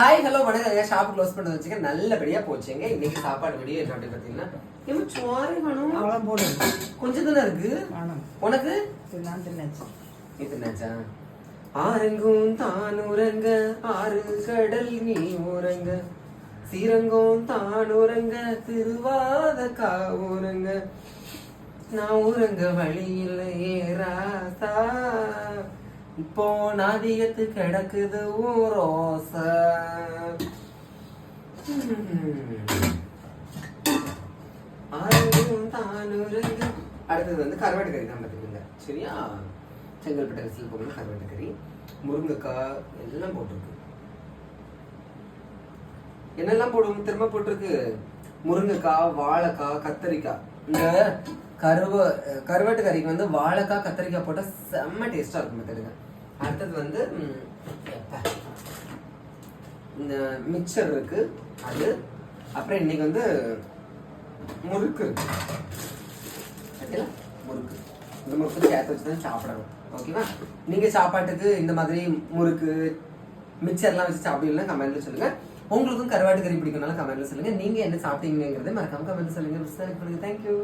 Hi hello வணக்கம். Shop close பண்ணது வச்சுக்க நல்லபடியா போச்சுங்க இன்னைக்கு சாப்பாடு வெளியே என்ன அப்படி பார்த்தீங்கன்னா. இவன் சுவாரி வேணும்? அவ்வளோ போடு. கொஞ்சம் தானே இருக்கு? உனக்கு? நான் தின்னாச்சு. இது என்னச்சா ஆரங்கும் தான் உறங்க ஆறு கடல் நீ உறங்க சீரங்கம் தான் உறங்க திருவாத கா உறங்க நான் உறங்க வழி இல்லையே ராசா இப்போ நாதியத்து கிடக்குது ஊரோசா. அடுத்தது வந்து கருவாட்டு கறி தான் பார்த்துக்கோங்க. சரியா? செங்கல்பட்டு அரிசியில் போகணும் கருவாட்டு கறி முருங்கைக்காய் எல்லாம் போட்டிருக்கு. என்னெல்லாம் போடுவோம்? திரும்ப போட்டிருக்கு. முருங்கைக்காய் வாழைக்காய் கத்தரிக்காய். இந்த கருவ கருவாட்டு கறிக்கு வந்து வாழைக்காய் கத்தரிக்காய் போட்டால் செம்ம டேஸ்டாக இருக்கும் பார்த்துருங்க அடுத்தது வந்து இந்த மிக்சர் இருக்கு அது. அப்புறம் இன்னைக்கு வந்து முறுக்கு. ஓகேங்களா முறுக்கு. இந்த முறுக்கு சேர்த்து வச்சு தான் சாப்பிடணும். ஓகேவா? நீங்கள் சாப்பாட்டுக்கு இந்த மாதிரி முறுக்கு மிக்சர்லாம் வச்சு சாப்பிடலாம் கமெண்ட்டில் சொல்லுங்கள் உங்களுக்கும் கருவாட்டு கறி பிடிக்கும்னாலும் கமெண்ட்டில் சொல்லுங்கள் நீங்கள் என்ன சாப்பிட்டீங்கிறத மறக்காம கமெண்ட் சொல்லுங்கள் தேங்க்யூ